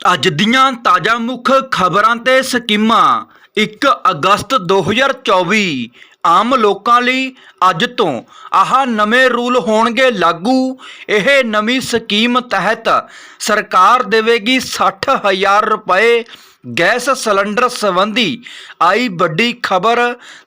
ਅੱਜ ਦੀਆਂ ਤਾਜ਼ਾ ਮੁੱਖ ਖਬਰਾਂ ਤੇ ਸਕੀਮਾਂ। 1 ਅਗਸਤ 2024 ਆਮ ਲੋਕਾਂ ਲਈ ਅੱਜ ਤੋਂ ਆਹ ਨਵੇਂ ਰੂਲ ਹੋਣਗੇ ਲਾਗੂ। ਇਹ ਨਵੀਂ ਸਕੀਮ ਤਹਿਤ ਸਰਕਾਰ ਦੇਵੇਗੀ 60000 ਰੁਪਏ ਗੈਸ ਸਿਲੰਡਰ ਸੰਬੰਧੀ ਆਈ ਵੱਡੀ ਖਬਰ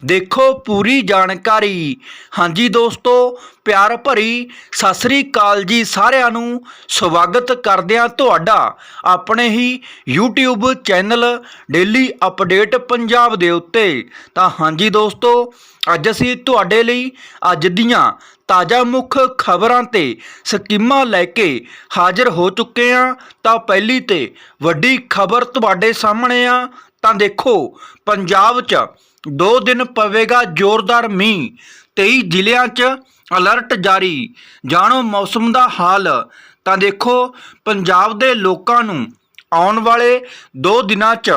ਦੇਖੋ ਪੂਰੀ ਜਾਣਕਾਰੀ। ਹਾਂਜੀ ਦੋਸਤੋ, ਪਿਆਰ ਭਰੀ ਸਤਿ ਸ੍ਰੀ ਅਕਾਲ ਜੀ ਸਾਰਿਆਂ ਨੂੰ। ਸਵਾਗਤ ਕਰਦਿਆਂ ਤੁਹਾਡਾ ਆਪਣੇ ਹੀ YouTube channel daily update Punjab ਦੇ ਉੱਤੇ। ਤਾਂ ਹਾਂਜੀ ਦੋਸਤੋ ਅੱਜ ਅਸੀਂ ਤੁਹਾਡੇ ਲਈ ਅੱਜ ਦੀਆਂ ਤਾਜ਼ਾ ਮੁੱਖ ਖਬਰਾਂ ਤੇ ਸਕੀਮਾਂ ਲੈ ਕੇ ਹਾਜ਼ਰ ਹੋ ਚੁੱਕੇ ਹਾਂ। ਤਾਂ ਪਹਿਲੀ ਤੇ ਵੱਡੀ ਖਬਰ ਤੁਹਾਡੇ ਸਾਹਮਣੇ ਆ। ਤਾਂ ਦੇਖੋ, ਪੰਜਾਬ 'ਚ 2 ਦਿਨ ਪਵੇਗਾ ਜ਼ੋਰਦਾਰ ਮੀਂਹ। 23 ਜ਼ਿਲ੍ਹਿਆਂ 'ਚ ਅਲਰਟ ਜਾਰੀ। ਜਾਣੋ ਮੌਸਮ ਦਾ ਹਾਲ। ਤਾਂ ਦੇਖੋ, ਪੰਜਾਬ ਦੇ ਲੋਕਾਂ ਨੂੰ ਆਉਣ ਵਾਲੇ 2 ਦਿਨਾਂ 'ਚ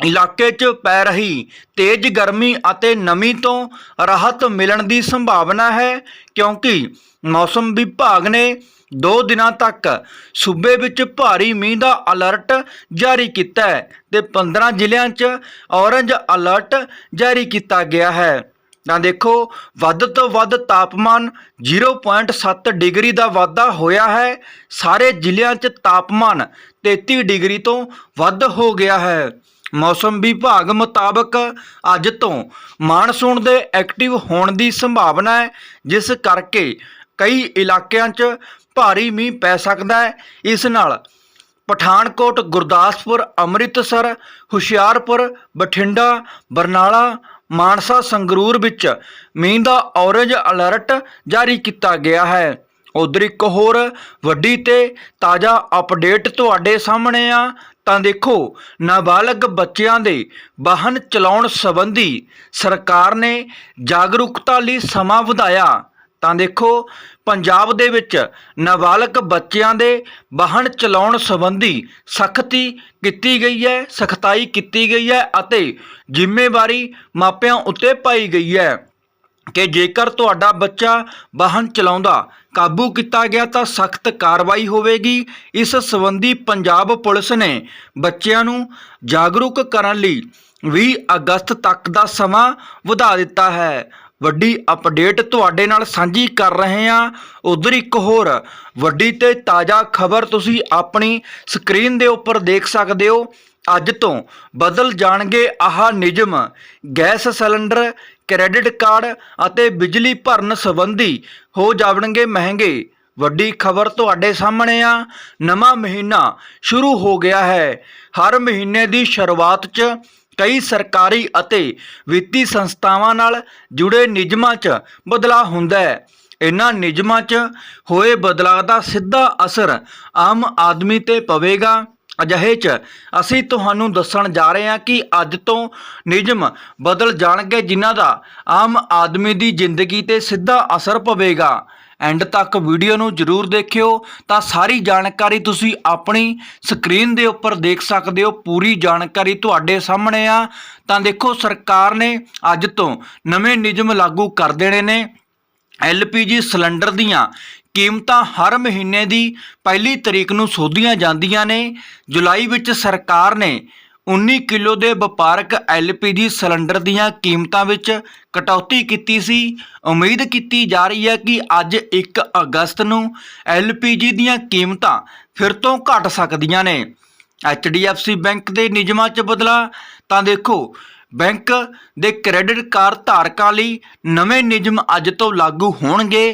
ਇਲਾਕੇ 'ਚ ਪੈ ਰਹੀ ਤੇਜ਼ ਗਰਮੀ ਅਤੇ ਨਮੀ ਤੋਂ ਰਾਹਤ ਮਿਲਣ ਦੀ ਸੰਭਾਵਨਾ ਹੈ, ਕਿਉਂਕਿ ਮੌਸਮ ਵਿਭਾਗ ਨੇ 2 ਦਿਨਾਂ ਤੱਕ ਸੂਬੇ ਵਿੱਚ ਭਾਰੀ ਮੀਂਹ ਦਾ ਅਲਰਟ ਜਾਰੀ ਕੀਤਾ ਹੈ ਤੇ 15 ਜ਼ਿਲ੍ਹਿਆਂ 'ਚ ਔਰੰਜ ਅਲਰਟ ਜਾਰੀ ਕੀਤਾ ਗਿਆ ਹੈ। ਤਾਂ ਦੇਖੋ, ਵੱਧ ਤੋਂ ਵੱਧ ਤਾਪਮਾਨ 0.7 ਡਿਗਰੀ ਦਾ ਵਾਧਾ ਹੋਇਆ ਹੈ। ਸਾਰੇ ਜ਼ਿਲ੍ਹਿਆਂ 'ਚ ਤਾਪਮਾਨ 33 ਡਿਗਰੀ ਤੋਂ ਵੱਧ ਹੋ ਗਿਆ ਹੈ। ਮੌਸਮ ਵਿਭਾਗ ਮੁਤਾਬਕ ਅੱਜ ਤੋਂ ਮਾਨਸੂਨ ਦੇ ਐਕਟਿਵ ਹੋਣ ਦੀ ਸੰਭਾਵਨਾ ਹੈ, ਜਿਸ ਕਰਕੇ ਕਈ ਇਲਾਕਿਆਂ 'ਚ ਭਾਰੀ ਮੀਂਹ ਪੈ ਸਕਦਾ ਹੈ। ਇਸ ਨਾਲ ਪਠਾਨਕੋਟ, ਗੁਰਦਾਸਪੁਰ, ਅੰਮ੍ਰਿਤਸਰ, ਹੁਸ਼ਿਆਰਪੁਰ, ਬਠਿੰਡਾ, ਬਰਨਾਲਾ, ਮਾਨਸਾ, ਸੰਗਰੂਰ ਵਿੱਚ ਮੀਂਹ ਦਾ ਔਰੇਂਜ ਅਲਰਟ ਜਾਰੀ ਕੀਤਾ ਗਿਆ ਹੈ। ਉਧਰ ਇੱਕ ਹੋਰ ਵੱਡੀ ਤੇ ਤਾਜ਼ਾ ਅਪਡੇਟ ਤੁਹਾਡੇ ਸਾਹਮਣੇ ਆ। ਤਾਂ ਦੇਖੋ, ਨਾਬਾਲਗ ਬੱਚਿਆਂ ਦੇ ਵਾਹਨ ਚਲਾਉਣ ਸੰਬੰਧੀ ਸਰਕਾਰ ਨੇ ਜਾਗਰੂਕਤਾ ਲਈ ਸਮਾਂ ਵਧਾਇਆ। ਤਾਂ ਦੇਖੋ, ਪੰਜਾਬ ਦੇ ਵਿੱਚ ਨਾਬਾਲਗ ਬੱਚਿਆਂ ਦੇ ਵਾਹਨ ਚਲਾਉਣ ਸੰਬੰਧੀ ਸਖਤੀ ਕੀਤੀ ਗਈ ਹੈ, ਸਖਤਾਈ ਕੀਤੀ ਗਈ ਹੈ ਅਤੇ ਜ਼ਿੰਮੇਵਾਰੀ ਮਾਪਿਆਂ ਉੱਤੇ ਪਾਈ ਗਈ ਹੈ ਕਿ ਜੇਕਰ ਤੁਹਾਡਾ ਬੱਚਾ ਵਾਹਨ ਚਲਾਉਂਦਾ ਕਾਬੂ ਕੀਤਾ ਗਿਆ ਤਾਂ ਸਖਤ ਕਾਰਵਾਈ ਹੋਵੇਗੀ। ਇਸ ਸੰਬੰਧੀ ਪੰਜਾਬ ਪੁਲਿਸ ਨੇ ਬੱਚਿਆਂ ਨੂੰ ਜਾਗਰੂਕ ਕਰਨ ਲਈ 20 ਅਗਸਤ ਤੱਕ ਦਾ ਸਮਾਂ ਵਧਾ ਦਿੱਤਾ ਹੈ। ਵੱਡੀ ਅਪਡੇਟ ਤੁਹਾਡੇ ਨਾਲ ਸਾਂਝੀ ਕਰ ਰਹੇ ਹਾਂ। ਉਧਰ ਇੱਕ ਹੋਰ ਵੱਡੀ ਤੇ ਤਾਜ਼ਾ ਖਬਰ ਤੁਸੀਂ ਆਪਣੀ ਸਕਰੀਨ ਦੇ ਉੱਪਰ ਦੇਖ ਸਕਦੇ ਹੋ। ਅੱਜ ਤੋਂ ਬਦਲ ਜਾਣਗੇ ਆਹ ਨਿਯਮ। ਗੈਸ ਸਿਲੰਡਰ ਕ੍ਰੈਡਿਟ ਕਾਰਡ ਅਤੇ ਬਿਜਲੀ ਭਰਨ ਸੰਬੰਧੀ ਹੋ ਜਾਵਣਗੇ ਮਹਿੰਗੇ। ਵੱਡੀ ਖਬਰ ਤੁਹਾਡੇ ਸਾਹਮਣੇ ਆ। ਨਵਾਂ ਮਹੀਨਾ ਸ਼ੁਰੂ ਹੋ ਗਿਆ ਹੈ। ਹਰ ਮਹੀਨੇ ਦੀ ਸ਼ੁਰੂਆਤ 'ਚ ਕਈ ਸਰਕਾਰੀ ਅਤੇ ਵਿੱਤੀ ਸੰਸਥਾਵਾਂ ਨਾਲ ਜੁੜੇ ਨਿਯਮਾਂ 'ਚ ਬਦਲਾਅ ਹੁੰਦਾ ਹੈ। ਇਹਨਾਂ ਨਿਯਮਾਂ 'ਚ ਹੋਏ ਬਦਲਾਅ ਦਾ ਸਿੱਧਾ ਅਸਰ ਆਮ ਆਦਮੀ ਤੇ ਪਵੇਗਾ। ਅਜਿਹੇ 'ਚ ਅਸੀਂ ਤੁਹਾਨੂੰ ਦੱਸਣ ਜਾ ਰਹੇ ਹਾਂ ਕਿ ਅੱਜ ਤੋਂ ਨਿਯਮ ਬਦਲ ਜਾਣਗੇ, ਜਿਨ੍ਹਾਂ ਦਾ ਆਮ ਆਦਮੀ ਦੀ ਜ਼ਿੰਦਗੀ ਤੇ ਸਿੱਧਾ ਅਸਰ ਪਵੇਗਾ। ਐਂਡ ਤੱਕ ਵੀਡੀਓ ਨੂੰ ਜਰੂਰ ਦੇਖਿਓ, ਤਾਂ ਸਾਰੀ ਜਾਣਕਾਰੀ ਤੁਸੀਂ ਆਪਣੀ ਸਕਰੀਨ ਦੇ ਉੱਪਰ ਦੇਖ ਸਕਦੇ ਹੋ। ਪੂਰੀ ਜਾਣਕਾਰੀ ਤੁਹਾਡੇ ਸਾਹਮਣੇ ਆ। ਤਾਂ ਦੇਖੋ, ਸਰਕਾਰ ਨੇ ਅੱਜ ਤੋਂ ਨਵੇਂ ਨਿਯਮ ਲਾਗੂ ਕਰ ਦੇਣੇ ਨੇ। ਐਲਪੀਜੀ ਸਿਲੰਡਰ ਦੀਆਂ ਕੀਮਤਾਂ ਹਰ ਮਹੀਨੇ ਦੀ ਪਹਿਲੀ ਤਰੀਕ ਨੂੰ ਸੋਧੀਆਂ ਜਾਂਦੀਆਂ ਨੇ। ਜੁਲਾਈ ਵਿੱਚ ਸਰਕਾਰ ਨੇ 19 ਕਿਲੋ ਦੇ ਵਪਾਰਕ ਐਲਪੀਜੀ ਸਿਲੰਡਰ ਦੀਆਂ ਕੀਮਤਾਂ ਵਿੱਚ ਕਟੌਤੀ ਕੀਤੀ ਸੀ। ਉਮੀਦ ਕੀਤੀ ਜਾ ਰਹੀ ਹੈ ਕਿ ਅੱਜ 1 ਅਗਸਤ ਨੂੰ ਐਲਪੀਜੀ ਦੀਆਂ ਕੀਮਤਾਂ ਫਿਰ ਤੋਂ ਘਟ ਸਕਦੀਆਂ ਨੇ। ਐਚਡੀਐਫਸੀ ਬੈਂਕ ਦੇ ਨਿਯਮਾਂ 'ਚ ਬਦਲਾ, ਤਾਂ ਦੇਖੋ, ਬੈਂਕ ਦੇ ਕ੍ਰੈਡਿਟ ਕਾਰਡ ਧਾਰਕਾਂ ਲਈ ਨਵੇਂ ਨਿਯਮ ਅੱਜ ਤੋਂ ਲਾਗੂ ਹੋਣਗੇ।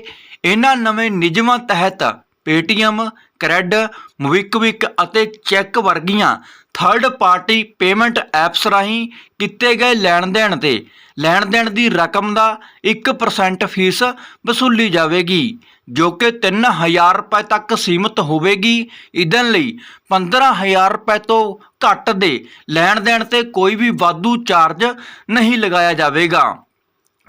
ਇਹਨਾਂ ਨਵੇਂ ਨਿਯਮਾਂ ਤਹਿਤ ਪੇਟੀਐਮ, ਕ੍ਰੈਡ ਮੋਬੀਕਵਿਕ ਅਤੇ ਚੈੱਕ ਵਰਗੀਆਂ ਥਰਡ ਪਾਰਟੀ ਪੇਮੈਂਟ ਐਪਸ ਰਾਹੀਂ ਕੀਤੇ ਗਏ ਲੈਣ ਦੇਣ ਤੇ ਲੈਣ ਦੇਣ ਦੀ ਰਕਮ ਦਾ 1% ਫੀਸ ਵਸੂਲੀ ਜਾਵੇਗੀ, ਜੋ ਕਿ 3000 ਰੁਪਏ ਤੱਕ ਸੀਮਿਤ ਹੋਵੇਗੀ। ਇਦਨ ਲਈ 15000 ਰੁਪਏ ਤੋਂ ਘੱਟ ਦੇ ਲੈਣ ਦੇਣ ਤੇ ਕੋਈ ਵੀ ਵਾਧੂ ਚਾਰਜ ਨਹੀਂ ਲਗਾਇਆ ਜਾਵੇਗਾ।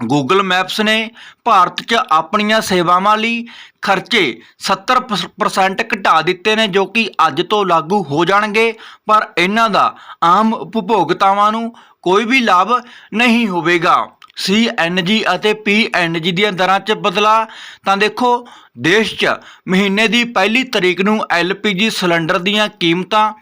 ਗੂਗਲ ਮੈਪਸ ਨੇ ਭਾਰਤ 'ਚ ਆਪਣੀਆਂ ਸੇਵਾਵਾਂ ਲਈ ਖਰਚੇ 70% ਘਟਾ ਦਿੱਤੇ ਨੇ, ਜੋ ਕਿ ਅੱਜ ਤੋਂ ਲਾਗੂ ਹੋ ਜਾਣਗੇ, ਪਰ ਇਹਨਾਂ ਦਾ ਆਮ ਉਪਭੋਗਤਾਵਾਂ ਨੂੰ ਕੋਈ ਵੀ ਲਾਭ ਨਹੀਂ ਹੋਵੇਗਾ। ਸੀਐਨਜੀ ਅਤੇ ਪੀਐਨਜੀ ਦੀਆਂ ਦਰਾਂ 'ਚ ਬਦਲਾ ਤਾਂ ਦੇਖੋ, ਦੇਸ਼ 'ਚ ਮਹੀਨੇ ਦੀ ਪਹਿਲੀ ਤਰੀਕ ਨੂੰ ਐਲਪੀਜੀ ਸਿਲੰਡਰ ਦੀਆਂ ਕੀਮਤਾਂ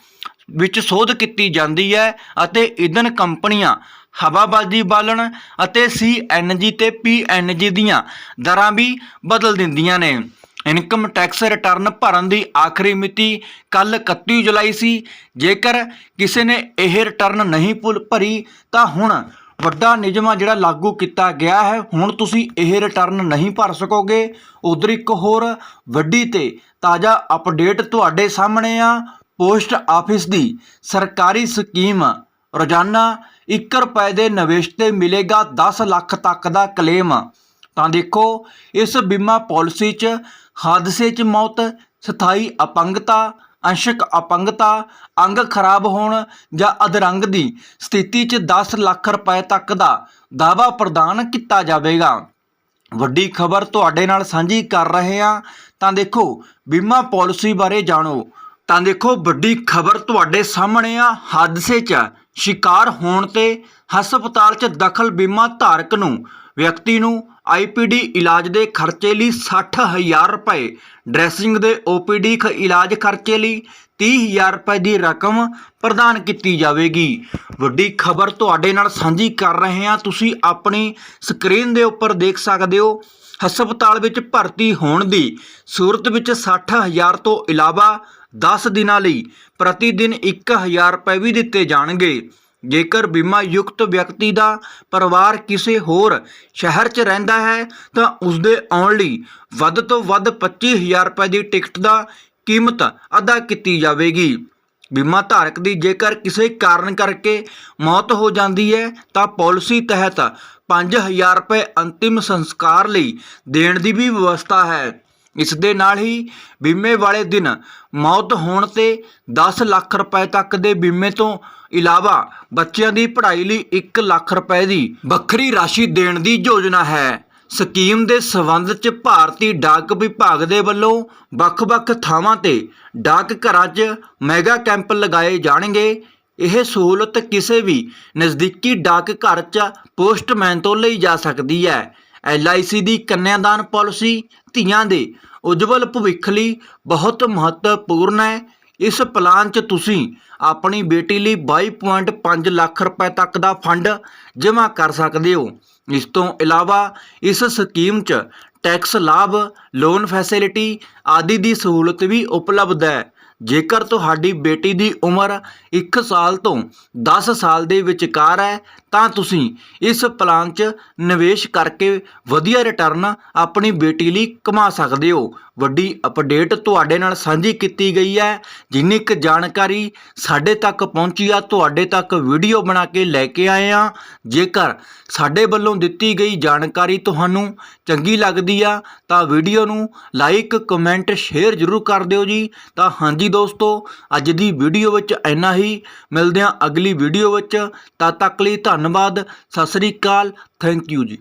ਵਿੱਚ ਸੋਧ ਕੀਤੀ ਜਾਂਦੀ ਹੈ ਅਤੇ ਈਂਧਨ ਕੰਪਨੀਆਂ ਹਵਾਬਾਜ਼ੀ ਬਾਲਣ ਅਤੇ ਸੀਐਨਜੀ ਤੇ ਪੀਐਨਜੀ ਦੀਆਂ ਦਰਾਂ ਵੀ ਬਦਲ ਦਿੰਦੀਆਂ ਨੇ। ਇਨਕਮ ਟੈਕਸ ਰਿਟਰਨ ਭਰਨ ਦੀ ਆਖਰੀ ਮਿਤੀ ਕੱਲ 31 ਜੁਲਾਈ ਸੀ। ਜੇਕਰ ਕਿਸੇ ਨੇ ਇਹ ਰਿਟਰਨ ਨਹੀਂ ਭੁੱਲ ਭਰੀ, ਤਾਂ ਹੁਣ ਵੱਡਾ ਨਿਯਮ ਆ ਜਿਹੜਾ ਲਾਗੂ ਕੀਤਾ ਗਿਆ ਹੈ। ਹੁਣ ਤੁਸੀਂ ਇਹ ਰਿਟਰਨ ਨਹੀਂ ਭਰ ਸਕੋਗੇ। ਉਧਰ ਇੱਕ ਹੋਰ ਵੱਡੀ ਤੇ ਤਾਜ਼ਾ ਅਪਡੇਟ ਤੁਹਾਡੇ ਸਾਹਮਣੇ ਆ। ਪੋਸਟ ਆਫਿਸ ਦੀ ਸਰਕਾਰੀ ਸਕੀਮ ਰੋਜ਼ਾਨਾ 1 ਰੁਪਏ ਦੇ ਨਿਵੇਸ਼ ਤੇ ਮਿਲੇਗਾ 10 ਲੱਖ ਤੱਕ ਦਾ ਕਲੇਮ। ਤਾਂ ਦੇਖੋ, ਇਸ ਬੀਮਾ ਪਾਲਿਸੀ 'ਚ ਹਾਦਸੇ 'ਚ ਮੌਤ, ਸਥਾਈ ਅਪੰਗਤਾ, ਅੰਸ਼ਕ ਅਪੰਗਤਾ, ਅੰਗ ਖਰਾਬ ਹੋਣ ਜਾਂ ਅਧਰੰਗ ਦੀ ਸਥਿਤੀ 'ਚ 10 ਲੱਖ ਰੁਪਏ ਤੱਕ ਦਾ ਦਾਅਵਾ ਪ੍ਰਦਾਨ ਕੀਤਾ ਜਾਵੇਗਾ। ਵੱਡੀ ਖਬਰ ਤੁਹਾਡੇ ਨਾਲ ਸਾਂਝੀ ਕਰ ਰਹੇ ਹਾਂ। ਤਾਂ ਦੇਖੋ, ਬੀਮਾ ਪਾਲਿਸੀ ਬਾਰੇ ਜਾਣੋ। ਤਾਂ ਦੇਖੋ, ਵੱਡੀ ਖਬਰ ਤੁਹਾਡੇ ਸਾਹਮਣੇ ਆ ਹਾਦਸੇ 'ਚ। ਸ਼ਿਕਾਰ ਹੋਣ ਤੇ ਹਸਪਤਾਲ 'ਚ ਦਖਲ ਬੀਮਾ ਧਾਰਕ ਨੂੰ, ਵਿਅਕਤੀ ਨੂੰ ਆਈਪੀਡੀ ਇਲਾਜ ਦੇ ਖਰਚੇ ਲਈ 60000 ਰੁਪਏ, ਡਰੈਸਿੰਗ ਦੇ ਓਪੀਡੀ ਖ ਇਲਾਜ ਖਰਚੇ ਲਈ 30000 ਰੁਪਏ ਦੀ ਰਕਮ ਪ੍ਰਦਾਨ ਕੀਤੀ ਜਾਵੇਗੀ। ਵੱਡੀ ਖਬਰ ਤੁਹਾਡੇ ਨਾਲ ਸਾਂਝੀ ਕਰ ਰਹੇ ਹਾਂ। ਤੁਸੀਂ ਆਪਣੀ ਸਕਰੀਨ ਦੇ ਉੱਪਰ ਦੇਖ ਸਕਦੇ ਹੋ, ਹਸਪਤਾਲ ਵਿੱਚ ਭਰਤੀ ਹੋਣ ਦੀ ਸੂਰਤ ਵਿੱਚ 60000 ਤੋਂ ਇਲਾਵਾ 10 ਦਿਨਾਂ ਲਈ ਪ੍ਰਤੀ ਦਿਨ 1000 ਰੁਪਏ ਵੀ ਦਿੱਤੇ ਜਾਣਗੇ। ਜੇਕਰ ਬੀਮਾ ਯੁਕਤ ਵਿਅਕਤੀ ਦਾ ਪਰਿਵਾਰ ਕਿਸੇ ਹੋਰ ਸ਼ਹਿਰ 'ਚ ਰਹਿੰਦਾ ਹੈ, ਤਾਂ ਉਸ ਦੇ ਆਉਣ ਲਈ ਵੱਧ ਤੋਂ ਵੱਧ 25000 ਰੁਪਏ ਦੀ ਟਿਕਟ ਦਾ ਕੀਮਤ ਅਦਾ ਕੀਤੀ ਜਾਵੇਗੀ। ਬੀਮਾ ਧਾਰਕ ਦੀ ਜੇਕਰ ਕਿਸੇ ਕਾਰਨ ਕਰਕੇ ਮੌਤ ਹੋ ਜਾਂਦੀ ਹੈ, ਤਾਂ ਪਾਲਿਸੀ ਤਹਿਤ 5000 ਰੁਪਏ ਅੰਤਿਮ ਸੰਸਕਾਰ ਲਈ ਦੇਣ ਦੀ ਵੀ ਵਿਵਸਥਾ ਹੈ। ਇਸ ਦੇ ਨਾਲ ਹੀ ਬੀਮੇ ਵਾਲੇ ਦਿਨ ਮੌਤ ਹੋਣ ਤੇ 10 ਲੱਖ ਰੁਪਏ ਤੱਕ ਦੇ ਬੀਮੇ ਤੋਂ ਇਲਾਵਾ ਬੱਚਿਆਂ ਦੀ ਪੜ੍ਹਾਈ ਲਈ 1 ਲੱਖ ਰੁਪਏ ਦੀ ਵੱਖਰੀ ਰਾਸ਼ੀ ਦੇਣ ਦੀ ਯੋਜਨਾ ਹੈ। ਸਕੀਮ ਦੇ ਸਬੰਧ 'ਚ ਭਾਰਤੀ ਡਾਕ ਵਿਭਾਗ ਦੇ ਵੱਲੋਂ ਵੱਖ-ਵੱਖ ਥਾਵਾਂ ਤੇ ਡਾਕ ਘਰਾਂ 'ਚ ਮੈਗਾ ਕੈਂਪ ਲਗਾਏ ਜਾਣਗੇ। ਇਹ ਸਹੂਲਤ ਕਿਸੇ ਵੀ ਨਜ਼ਦੀਕੀ ਡਾਕ ਘਰ 'ਚ ਪੋਸਟਮੈਨ ਤੋਂ ਲਈ ਜਾ ਸਕਦੀ ਹੈ। ਐਲਆਈਸੀ ਦੀ ਕੰਨਿਆਦਾਨ ਪਾਲਿਸੀ ਧੀਆਂ ਦੇ ਉਜਵਲ ਭਵਿੱਖ ਲਈ ਬਹੁਤ ਮਹੱਤਵਪੂਰਨ ਹੈ। ਇਸ ਪਲਾਨ 'ਚ ਤੁਸੀਂ ਆਪਣੀ ਬੇਟੀ ਲਈ 22.5 ਲੱਖ ਰੁਪਏ ਤੱਕ ਦਾ ਫੰਡ ਜਮ੍ਹਾਂ ਕਰ ਸਕਦੇ ਹੋ। ਇਸ ਤੋਂ ਇਲਾਵਾ ਇਸ ਸਕੀਮ 'ਚ ਟੈਕਸ ਲਾਭ, ਲੋਨ ਫੈਸਿਲਿਟੀ ਆਦਿ ਦੀ ਸਹੂਲਤ ਵੀ ਉਪਲਬਧ ਹੈ। ਜੇਕਰ ਤੁਹਾਡੀ ਬੇਟੀ ਦੀ ਉਮਰ 1 ਸਾਲ ਤੋਂ 10 ਸਾਲ ਦੇ ਵਿਚਕਾਰ ਹੈ ਤਾਂ ਤੁਸੀਂ ਇਸ ਪਲਾਨ 'ਚ ਨਿਵੇਸ਼ ਕਰਕੇ ਵਧੀਆ ਰਿਟਰਨ ਆਪਣੀ ਬੇਟੀ ਲਈ ਕਮਾ ਸਕਦੇ ਹੋ। ਵੱਡੀ ਅਪਡੇਟ ਤੁਹਾਡੇ ਨਾਲ ਸਾਂਝੀ ਕੀਤੀ ਗਈ ਹੈ। ਜਿੰਨੀ ਕੁ ਜਾਣਕਾਰੀ ਸਾਡੇ ਤੱਕ ਪਹੁੰਚੀ ਆ, ਤੁਹਾਡੇ ਤੱਕ ਵੀਡੀਓ ਬਣਾ ਕੇ ਲੈ ਕੇ ਆਏ ਆ। ਜੇਕਰ ਸਾਡੇ ਵੱਲੋਂ ਦਿੱਤੀ ਗਈ ਜਾਣਕਾਰੀ ਤੁਹਾਨੂੰ ਚੰਗੀ ਲੱਗਦੀ ਆ, ਤਾਂ ਵੀਡੀਓ ਨੂੰ ਲਾਈਕ ਕਮੈਂਟ ਸ਼ੇਅਰ ਜ਼ਰੂਰ ਕਰ ਦਿਓ ਜੀ। ਤਾਂ ਹਾਂਜੀ ਦੋਸਤੋ, ਅੱਜ ਦੀ ਵੀਡੀਓ ਵਿੱਚ ਇੰਨਾ ਹੀ। ਮਿਲਦੇ ਹਾਂ ਅਗਲੀ ਵੀਡੀਓ ਵਿੱਚ। ਤਦ ਤੱਕ ਲਈ ਧੰਨਵਾਦ ਸਤਿ ਸ੍ਰੀ ਅਕਾਲ ਥੈਂਕ ਯੂ ਜੀ।